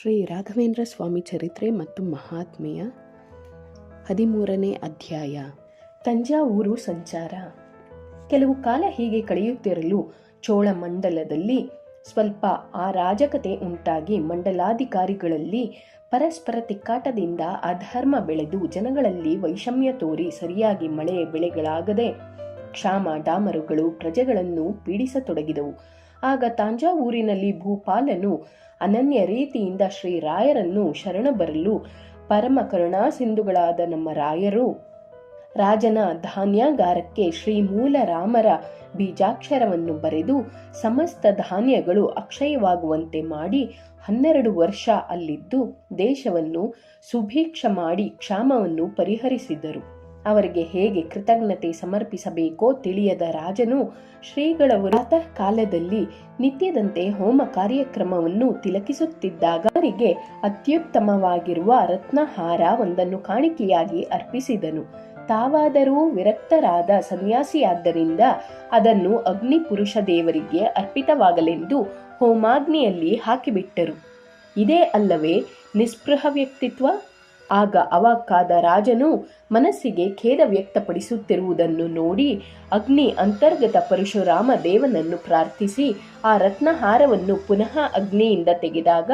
ಶ್ರೀ ರಾಘವೇಂದ್ರ ಸ್ವಾಮಿ ಚರಿತ್ರೆ ಮತ್ತು ಮಹಾತ್ಮೆಯ ಹದಿಮೂರನೇ ಅಧ್ಯಾಯ. ತಂಜಾವೂರು ಸಂಚಾರ. ಕೆಲವು ಕಾಲ ಹೀಗೆ ಕಳೆಯುತ್ತಿರಲು ಚೋಳ ಮಂಡಲದಲ್ಲಿ ಸ್ವಲ್ಪ ಅರಾಜಕತೆ ಉಂಟಾಗಿ ಮಂಡಲಾಧಿಕಾರಿಗಳಲ್ಲಿ ಪರಸ್ಪರ ತಿಕ್ಕಾಟದಿಂದ ಅಧರ್ಮ ಬೆಳೆದು ಜನಗಳಲ್ಲಿ ವೈಷಮ್ಯ ತೋರಿ ಸರಿಯಾಗಿ ಮಳೆ ಬೆಳೆಗಳಾಗದೆ ಕ್ಷಾಮ ಡಾಮರುಗಳು ಪ್ರಜೆಗಳನ್ನು ಪೀಡಿಸತೊಡಗಿದವು. ಆಗ ತಾಂಜಾವೂರಿನಲ್ಲಿ ಭೂಪಾಲನು ಅನನ್ಯ ರೀತಿಯಿಂದ ಶ್ರೀರಾಯರನ್ನು ಶರಣ ಬರಲು ಪರಮ ಕರುಣಾಸಿಂಧುಗಳಾದ ನಮ್ಮ ರಾಯರು. ರಾಜನ ಧಾನ್ಯಾಗಾರಕ್ಕೆ ಶ್ರೀ ರಾಮರ ಬೀಜಾಕ್ಷರವನ್ನು ಬರೆದು ಸಮಸ್ತ ಧಾನ್ಯಗಳು ಅಕ್ಷಯವಾಗುವಂತೆ ಮಾಡಿ ಹನ್ನೆರಡು ವರ್ಷ ಅಲ್ಲಿದ್ದು ದೇಶವನ್ನು ಸುಭೀಕ್ಷ ಮಾಡಿ ಕ್ಷಾಮವನ್ನು ಪರಿಹರಿಸಿದರು. ಅವರಿಗೆ ಹೇಗೆ ಕೃತಜ್ಞತೆ ಸಮರ್ಪಿಸಬೇಕೋ ತಿಳಿಯದ ರಾಜನು ಶ್ರೀಗಳವರು ಪ್ರಾತಃ ಕಾಲದಲ್ಲಿ ನಿತ್ಯದಂತೆ ಹೋಮ ಕಾರ್ಯಕ್ರಮವನ್ನು ತಿಲಕಿಸುತ್ತಿದ್ದಾಗ ಅವರಿಗೆ ಅತ್ಯುತ್ತಮವಾಗಿರುವ ರತ್ನಹಾರ ಒಂದನ್ನು ಕಾಣಿಕೆಯಾಗಿ ಅರ್ಪಿಸಿದನು. ತಾವಾದರೂ ವಿರಕ್ತರಾದ ಸನ್ಯಾಸಿಯಾದ್ದರಿಂದ ಅದನ್ನು ಅಗ್ನಿ ಪುರುಷ ದೇವರಿಗೆ ಅರ್ಪಿತವಾಗಲೆಂದು ಹೋಮಾಗ್ನಿಯಲ್ಲಿ ಹಾಕಿಬಿಟ್ಟರು. ಇದೇ ಅಲ್ಲವೇ ನಿಸ್ಪೃಹ ವ್ಯಕ್ತಿತ್ವ ಆಗ ಅವಕ್ಕಾದ ರಾಜನು ಮನಸ್ಸಿಗೆ ಖೇದ ವ್ಯಕ್ತಪಡಿಸುತ್ತಿರುವುದನ್ನು ನೋಡಿ ಅಗ್ನಿ ಅಂತರ್ಗತ ಪರಶುರಾಮ ದೇವನನ್ನು ಪ್ರಾರ್ಥಿಸಿ ಆ ರತ್ನಹಾರವನ್ನು ಪುನಃ ಅಗ್ನಿಯಿಂದ ತೆಗೆದಾಗ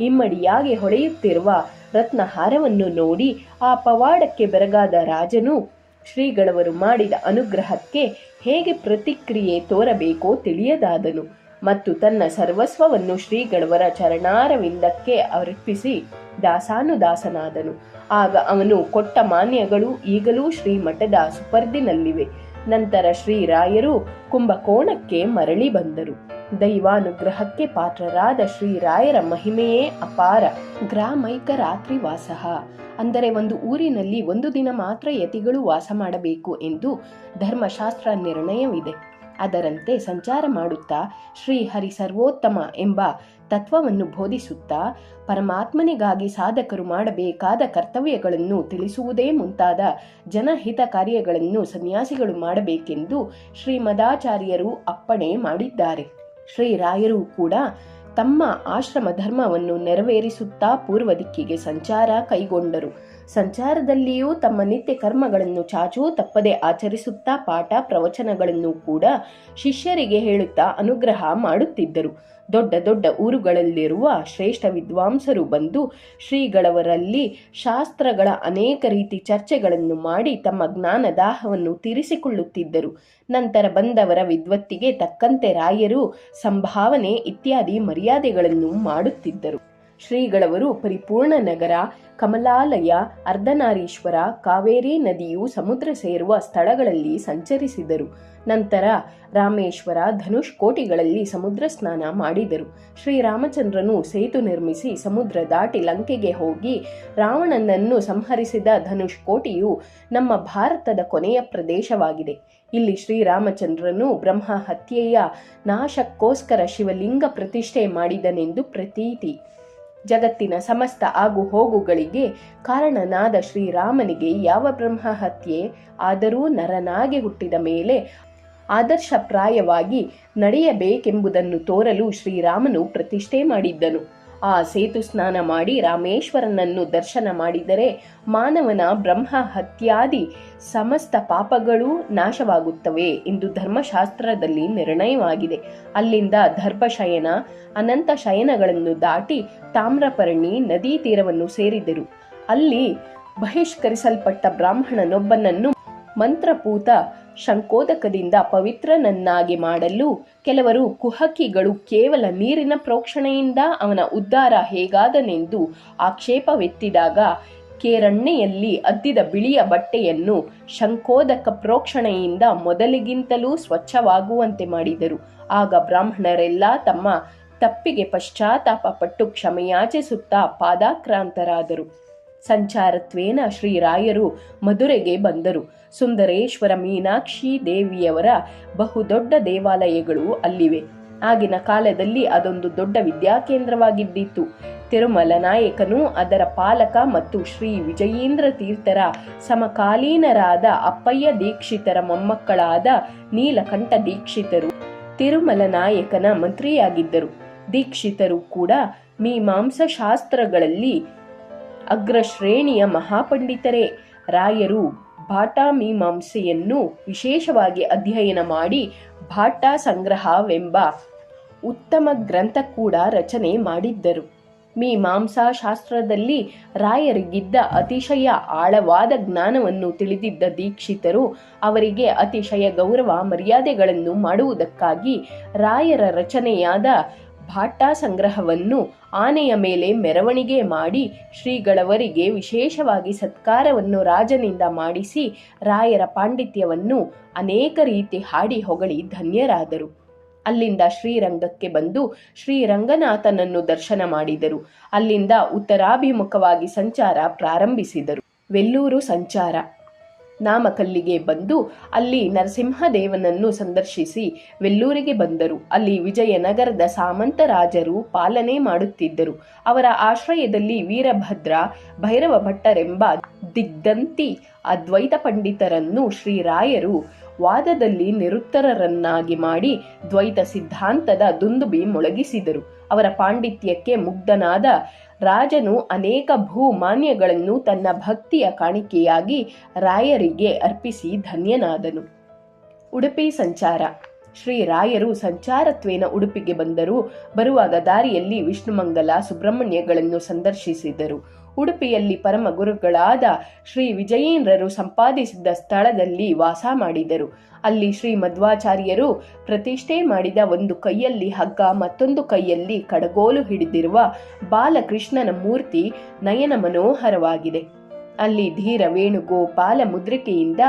ಇಮ್ಮಡಿಯಾಗಿ ಹೊಳೆಯುತ್ತಿರುವ ರತ್ನಹಾರವನ್ನು ನೋಡಿ ಆ ಪವಾಡಕ್ಕೆ ಬೆರಗಾದ ರಾಜನು ಶ್ರೀಗಳವರು ಮಾಡಿದ ಅನುಗ್ರಹಕ್ಕೆ ಹೇಗೆ ಪ್ರತಿಕ್ರಿಯೆ ತೋರಬೇಕೋ ತಿಳಿಯದಾದನು. ಮತ್ತು ತನ್ನ ಸರ್ವಸ್ವವನ್ನು ಶ್ರೀಗಳವರ ಚರಣಾರವಿಂದಕ್ಕೆ ಅರ್ಪಿಸಿ ದಾಸಾನುದಾಸನಾದನು. ಆಗ ಅವನು ಕೊಟ್ಟ ಮಾನ್ಯಗಳು ಈಗಲೂ ಶ್ರೀಮಠದ ಸುಪರ್ದಿನಲ್ಲಿವೆ. ನಂತರ ಶ್ರೀರಾಯರು ಕುಂಭಕೋಣಕ್ಕೆ ಮರಳಿ ಬಂದರು. ದೈವಾನುಗ್ರಹಕ್ಕೆ ಪಾತ್ರರಾದ ಶ್ರೀರಾಯರ ಮಹಿಮೆಯೇ ಅಪಾರ ಗ್ರಾಮೈಕ ರಾತ್ರಿ ವಾಸ. ಅಂದರೆ ಒಂದು ಊರಿನಲ್ಲಿ ಒಂದು ದಿನ ಮಾತ್ರ ಯತಿಗಳು ವಾಸ ಮಾಡಬೇಕು ಎಂದು ಧರ್ಮಶಾಸ್ತ್ರ ನಿರ್ಣಯವಿದೆ. ಅದರಂತೆ ಸಂಚಾರ ಮಾಡುತ್ತಾ ಶ್ರೀಹರಿ ಸರ್ವೋತ್ತಮ ಎಂಬ ತತ್ವವನ್ನು ಬೋಧಿಸುತ್ತಾ ಪರಮಾತ್ಮನಿಗಾಗಿ ಸಾಧಕರು ಮಾಡಬೇಕಾದ ಕರ್ತವ್ಯಗಳನ್ನು ತಿಳಿಸುವುದೇ ಮುಂತಾದ ಜನಹಿತ ಕಾರ್ಯಗಳನ್ನು ಸನ್ಯಾಸಿಗಳು ಮಾಡಬೇಕೆಂದು ಶ್ರೀಮದಾಚಾರ್ಯರು ಅಪ್ಪಣೆ ಮಾಡಿದ್ದಾರೆ. ಶ್ರೀರಾಯರು ಕೂಡ ತಮ್ಮ ಆಶ್ರಮ ಧರ್ಮವನ್ನು ನೆರವೇರಿಸುತ್ತಾ ಪೂರ್ವ ದಿಕ್ಕಿಗೆ ಸಂಚಾರ ಕೈಗೊಂಡರು. ಸಂಚಾರದಲ್ಲಿಯೂ ತಮ್ಮ ನಿತ್ಯ ಕರ್ಮಗಳನ್ನು ಚಾಚೂ ತಪ್ಪದೆ ಆಚರಿಸುತ್ತಾ ಪಾಠ ಪ್ರವಚನಗಳನ್ನು ಕೂಡ ಶಿಷ್ಯರಿಗೆ ಹೇಳುತ್ತಾ ಅನುಗ್ರಹ ಮಾಡುತ್ತಿದ್ದರು. ದೊಡ್ಡ ದೊಡ್ಡ ಊರುಗಳಲ್ಲಿರುವ ಶ್ರೇಷ್ಠ ವಿದ್ವಾಂಸರು ಬಂದು ಶ್ರೀಗಳವರಲ್ಲಿ ಶಾಸ್ತ್ರಗಳ ಅನೇಕ ರೀತಿ ಚರ್ಚೆಗಳನ್ನು ಮಾಡಿ ತಮ್ಮ ಜ್ಞಾನ ದಾಹವನ್ನು ತೀರಿಸಿಕೊಳ್ಳುತ್ತಿದ್ದರು. ನಂತರ ಬಂದವರ ವಿದ್ವತ್ತಿಗೆ ತಕ್ಕಂತೆ ರಾಯರು ಸಂಭಾವನೆ ಇತ್ಯಾದಿ ಮರ್ಯಾದೆಗಳನ್ನು ಮಾಡುತ್ತಿದ್ದರು. ಶ್ರೀಗಳವರು ಪರಿಪೂರ್ಣ ನಗರ, ಕಮಲಾಲಯ, ಅರ್ಧನಾರೀಶ್ವರ, ಕಾವೇರಿ ನದಿಯು ಸಮುದ್ರ ಸೇರುವ ಸ್ಥಳಗಳಲ್ಲಿ ಸಂಚರಿಸಿದರು. ನಂತರ ರಾಮೇಶ್ವರ ಧನುಷ್ ಕೋಟಿಗಳಲ್ಲಿ ಸಮುದ್ರ ಸ್ನಾನ ಮಾಡಿದರು. ಶ್ರೀರಾಮಚಂದ್ರನು ಸೇತು ನಿರ್ಮಿಸಿ ಸಮುದ್ರ ದಾಟಿ ಲಂಕೆಗೆ ಹೋಗಿ ರಾವಣನನ್ನು ಸಂಹರಿಸಿದ ಧನುಷ್ ಕೋಟಿಯು ನಮ್ಮ ಭಾರತದ ಕೊನೆಯ ಪ್ರದೇಶವಾಗಿದೆ. ಇಲ್ಲಿ ಶ್ರೀರಾಮಚಂದ್ರನು ಬ್ರಹ್ಮ ಹತ್ಯೆಯ ನಾಶಕ್ಕೋಸ್ಕರ ಶಿವಲಿಂಗ ಪ್ರತಿಷ್ಠೆ ಮಾಡಿದನೆಂದು ಪ್ರತೀತಿ. ಜಗತ್ತಿನ ಸಮಸ್ತ ಆಗು ಹೋಗುಗಳಿಗೆ ಕಾರಣನಾದ ಶ್ರೀರಾಮನಿಗೆ ಯಾವ ಬ್ರಹ್ಮ ಹತ್ಯೆ ಆದರೂ ನರನಾಗಿ ಹುಟ್ಟಿದ ಮೇಲೆ ಆದರ್ಶಪ್ರಾಯವಾಗಿ ನಡೆಯಬೇಕೆಂಬುದನ್ನು ತೋರಲು ಶ್ರೀರಾಮನು ಪ್ರತಿಷ್ಠೆ ಮಾಡಿದ್ದನು. ಆ ಸೇತು ಸ್ನಾನ ಮಾಡಿ ರಾಮೇಶ್ವರನನ್ನು ದರ್ಶನ ಮಾಡಿದರೆ ಮಾನವನ ಬ್ರಹ್ಮ ಹತ್ಯಾದಿ ಸಮಸ್ತ ಪಾಪಗಳೂ ನಾಶವಾಗುತ್ತವೆ ಎಂದು ಧರ್ಮಶಾಸ್ತ್ರದಲ್ಲಿ ನಿರ್ಣಯವಾಗಿದೆ. ಅಲ್ಲಿಂದ ದರ್ಭಶಯನ ಅನಂತ ಶಯನಗಳನ್ನು ದಾಟಿ ತಾಮ್ರಪರ್ಣಿ ನದಿ ತೀರವನ್ನು ಸೇರಿದರು. ಅಲ್ಲಿ ಬಹಿಷ್ಕರಿಸಲ್ಪಟ್ಟ ಬ್ರಾಹ್ಮಣನೊಬ್ಬನನ್ನು ಮಂತ್ರಪೂತ ಶಂಕೋದಕದಿಂದ ಪವಿತ್ರನನ್ನಾಗಿ ಮಾಡಲು ಕೆಲವರು ಕುಹಕಿಗಳು ಕೇವಲ ನೀರಿನ ಪ್ರೋಕ್ಷಣೆಯಿಂದ ಅವನ ಉದ್ಧಾರ ಹೇಗಾದನೆಂದು ಆಕ್ಷೇಪವೆತ್ತಿದಾಗ ಕೇರಣ್ಣೆಯಲ್ಲಿ ಅದ್ದಿದ ಬಿಳಿಯ ಬಟ್ಟೆಯನ್ನು ಶಂಕೋದಕ ಪ್ರೋಕ್ಷಣೆಯಿಂದ ಮೊದಲಿಗಿಂತಲೂ ಸ್ವಚ್ಛವಾಗುವಂತೆ ಮಾಡಿದರು. ಆಗ ಬ್ರಾಹ್ಮಣರೆಲ್ಲ ತಮ್ಮ ತಪ್ಪಿಗೆ ಪಶ್ಚಾತ್ತಾಪ ಪಟ್ಟು ಕ್ಷಮೆಯಾಚಿಸುತ್ತಾ ಪಾದಾಕ್ರಾಂತರಾದರು. ಸಂಚಾರತ್ವೇನ ಶ್ರೀರಾಯರು ಮಧುರೆಗೆ ಬಂದರು. ಸುಂದರೇಶ್ವರ ಮೀನಾಕ್ಷಿ ದೇವಿಯವರ ಬಹುದೊಡ್ಡ ದೇವಾಲಯಗಳು ಅಲ್ಲಿವೆ. ಆಗಿನ ಕಾಲದಲ್ಲಿ ಅದೊಂದು ದೊಡ್ಡ ವಿದ್ಯಾಕೇಂದ್ರವಾಗಿದ್ದಿತ್ತು. ತಿರುಮಲ ನಾಯಕನು ಅದರ ಪಾಲಕ ಮತ್ತು ಶ್ರೀ ವಿಜಯೇಂದ್ರ ತೀರ್ಥರ ಸಮಕಾಲೀನರಾದ ಅಪ್ಪಯ್ಯ ದೀಕ್ಷಿತರ ಮೊಮ್ಮಕ್ಕಳಾದ ನೀಲಕಂಠ ದೀಕ್ಷಿತರು ತಿರುಮಲ ನಾಯಕನ ಮಂತ್ರಿಯಾಗಿದ್ದರು. ದೀಕ್ಷಿತರು ಕೂಡ ಮೀಮಾಂಸಶಾಸ್ತ್ರಗಳಲ್ಲಿ ಅಗ್ರಶ್ರೇಣಿಯ ಮಹಾಪಂಡಿತರೇ, ರಾಯರು ಭಾಟ ಮೀಮಾಂಸೆಯನ್ನು ವಿಶೇಷವಾಗಿ ಅಧ್ಯಯನ ಮಾಡಿ ಭಾಟ ಸಂಗ್ರಹವೆಂಬ ಉತ್ತಮ ಗ್ರಂಥ ಕೂಡ ರಚನೆ ಮಾಡಿದ್ದರು. ಮೀಮಾಂಸಾ ಶಾಸ್ತ್ರದಲ್ಲಿ ರಾಯರಿಗಿದ್ದ ಅತಿಶಯ ಆಳವಾದ ಜ್ಞಾನವನ್ನು ತಿಳಿದಿದ್ದ ದೀಕ್ಷಿತರು ಅವರಿಗೆ ಅತಿಶಯ ಗೌರವ ಮರ್ಯಾದೆಗಳನ್ನು ಮಾಡುವುದಕ್ಕಾಗಿ ರಾಯರ ರಚನೆಯಾದ ಭಾಟ ಸಂಗ್ರಹವನ್ನು ಆನೆಯ ಮೇಲೆ ಮೆರವಣಿಗೆ ಮಾಡಿ ಶ್ರೀಗಳವರಿಗೆ ವಿಶೇಷವಾಗಿ ಸತ್ಕಾರವನ್ನು ರಾಜನಿಂದ ಮಾಡಿಸಿ ರಾಯರ ಪಾಂಡಿತ್ಯವನ್ನು ಅನೇಕ ರೀತಿ ಹಾಡಿ ಹೊಗಳಿ ಧನ್ಯರಾದರು. ಅಲ್ಲಿಂದ ಶ್ರೀರಂಗಕ್ಕೆ ಬಂದು ಶ್ರೀರಂಗನಾಥನನ್ನು ದರ್ಶನ ಮಾಡಿದರು. ಅಲ್ಲಿಂದ ಉತ್ತರಾಭಿಮುಖವಾಗಿ ಸಂಚಾರ ಪ್ರಾರಂಭಿಸಿದರು. ವೆಲ್ಲೂರು ಸಂಚಾರ. ನಾಮಕಲ್ಲಿಗೆ ಬಂದು ಅಲ್ಲಿ ನರಸಿಂಹದೇವನನ್ನು ಸಂದರ್ಶಿಸಿ ವೆಲ್ಲೂರಿಗೆ ಬಂದರು. ಅಲ್ಲಿ ವಿಜಯನಗರದ ಸಾಮಂತ ರಾಜರು ಪಾಲನೆ ಮಾಡುತ್ತಿದ್ದರು. ಅವರ ಆಶ್ರಯದಲ್ಲಿ ವೀರಭದ್ರ, ಭೈರವ ಭಟ್ಟರೆಂಬ ದಿಗ್ಧಂತಿ ಅದ್ವೈತ ಪಂಡಿತರನ್ನು ಶ್ರೀರಾಯರು ವಾದದಲ್ಲಿ ನಿರುತ್ತರರನ್ನಾಗಿ ಮಾಡಿ ದ್ವೈತ ಸಿದ್ಧಾಂತದ ದುಂದುಬಿ ಮೊಳಗಿಸಿದರು. ಅವರ ಪಾಂಡಿತ್ಯಕ್ಕೆ ಮುಗ್ಧನಾದ ರಾಜನು ಅನೇಕ ಭೂಮಾನ್ಯಗಳನ್ನು ತನ್ನ ಭಕ್ತಿಯ ಕಾಣಿಕೆಯಾಗಿ ರಾಯರಿಗೆ ಅರ್ಪಿಸಿ ಧನ್ಯನಾದನು. ಉಡುಪಿ ಸಂಚಾರ. ಶ್ರೀ ರಾಯರು ಸಂಚಾರತ್ವೇನ ಉಡುಪಿಗೆ ಬಂದರು. ಬರುವಾಗ ದಾರಿಯಲ್ಲಿ ವಿಷ್ಣುಮಂಗಲ ಸುಬ್ರಹ್ಮಣ್ಯಗಳನ್ನು ಸಂದರ್ಶಿಸಿದರು. ಉಡುಪಿಯಲ್ಲಿ ಪರಮ ಗುರುಗಳಾದ ಶ್ರೀ ವಿಜಯೇಂದ್ರರು ಸಂಪಾದಿಸಿದ ಸ್ಥಳದಲ್ಲಿ ವಾಸ ಮಾಡಿದರು. ಅಲ್ಲಿ ಶ್ರೀ ಮಧ್ವಾಚಾರ್ಯರು ಪ್ರತಿಷ್ಠೆ ಮಾಡಿದ ಒಂದು ಕೈಯಲ್ಲಿ ಹಗ್ಗ, ಮತ್ತೊಂದು ಕೈಯಲ್ಲಿ ಕಡಗೋಲು ಹಿಡಿದಿರುವ ಬಾಲಕೃಷ್ಣನ ಮೂರ್ತಿ ನಯನ ಮನೋಹರವಾಗಿದೆ. ಅಲ್ಲಿ ಧೀರ ವೇಣುಗೋಪಾಲ ಮುದ್ರಿಕೆಯಿಂದ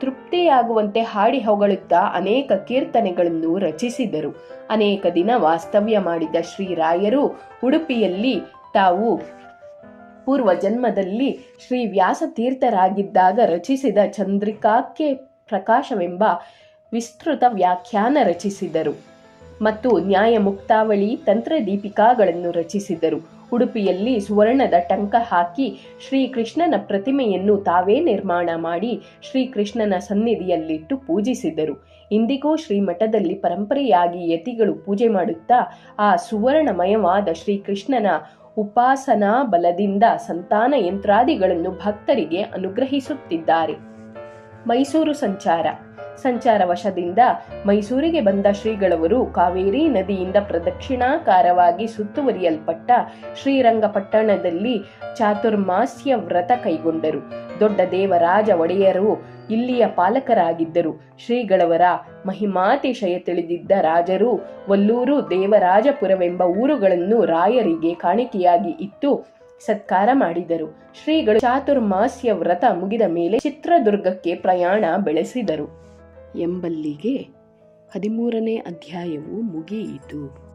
ತೃಪ್ತಿಯಾಗುವಂತೆ ಹಾಡಿ ಹೊಗಳುತ್ತಾ ಅನೇಕ ಕೀರ್ತನೆಗಳನ್ನು ರಚಿಸಿದರು. ಅನೇಕ ದಿನ ವಾಸ್ತವ್ಯ ಮಾಡಿದ ಶ್ರೀರಾಯರು ಉಡುಪಿಯಲ್ಲಿ ತಾವು ಪೂರ್ವ ಜನ್ಮದಲ್ಲಿ ಶ್ರೀ ವ್ಯಾಸತೀರ್ಥರಾಗಿದ್ದಾಗ ರಚಿಸಿದ ಚಂದ್ರಿಕಾಕ್ಕೆ ಪ್ರಕಾಶವೆಂಬ ವಿಸ್ತೃತ ವ್ಯಾಖ್ಯಾನ ರಚಿಸಿದರು. ಮತ್ತು ನ್ಯಾಯ ಮುಕ್ತಾವಳಿ ತಂತ್ರದೀಪಿಕಾಗಳನ್ನು ರಚಿಸಿದರು. ಉಡುಪಿಯಲ್ಲಿ ಸುವರ್ಣದ ಟಂಕ ಹಾಕಿ ಶ್ರೀಕೃಷ್ಣನ ಪ್ರತಿಮೆಯನ್ನು ತಾವೇ ನಿರ್ಮಾಣ ಮಾಡಿ ಶ್ರೀಕೃಷ್ಣನ ಸನ್ನಿಧಿಯಲ್ಲಿಟ್ಟು ಪೂಜಿಸಿದರು. ಇಂದಿಗೂ ಶ್ರೀಮಠದಲ್ಲಿ ಪರಂಪರೆಯಾಗಿ ಯತಿಗಳು ಪೂಜೆ ಮಾಡುತ್ತಾ ಆ ಸುವರ್ಣಮಯವಾದ ಶ್ರೀಕೃಷ್ಣನ ಉಪಾಸನಾ ಬಲದಿಂದ ಸಂತಾನ ಯಂತ್ರಾದಿಗಳನ್ನು ಭಕ್ತರಿಗೆ ಅನುಗ್ರಹಿಸುತ್ತಿದ್ದಾರೆ. ಮೈಸೂರು ಸಂಚಾರ. ಸಂಚಾರ ವಶದಿಂದ ಮೈಸೂರಿಗೆ ಬಂದ ಶ್ರೀಗಳವರು ಕಾವೇರಿ ನದಿಯಿಂದ ಪ್ರದಕ್ಷಿಣಾಕಾರವಾಗಿ ಸುತ್ತುವರಿಯಲ್ಪಟ್ಟ ಶ್ರೀರಂಗಪಟ್ಟಣದಲ್ಲಿ ಚಾತುರ್ಮಾಸ್ಯ ವ್ರತ ಕೈಗೊಂಡರು. ದೊಡ್ಡ ದೇವರಾಜ ಒಡೆಯರು ಇಲ್ಲಿಯ ಪಾಲಕರಾಗಿದ್ದರು. ಶ್ರೀಗಳವರ ಮಹಿಮಾತಿಶಯ ತಿಳಿದಿದ್ದ ರಾಜರು ವಲ್ಲೂರು ದೇವರಾಜಪುರವೆಂಬ ಊರುಗಳನ್ನು ರಾಯರಿಗೆ ಕಾಣಿಕೆಯಾಗಿ ಇತ್ತು ಸತ್ಕಾರ ಮಾಡಿದರು. ಶ್ರೀಗಳು ಚಾತುರ್ಮಾಸ್ಯ ವ್ರತ ಮುಗಿದ ಮೇಲೆ ಚಿತ್ರದುರ್ಗಕ್ಕೆ ಪ್ರಯಾಣ ಬೆಳೆಸಿದರು. ಎಂಬಲ್ಲಿಗೆ ಹದಿಮೂರನೇ ಅಧ್ಯಾಯವು ಮುಗಿಯಿತು.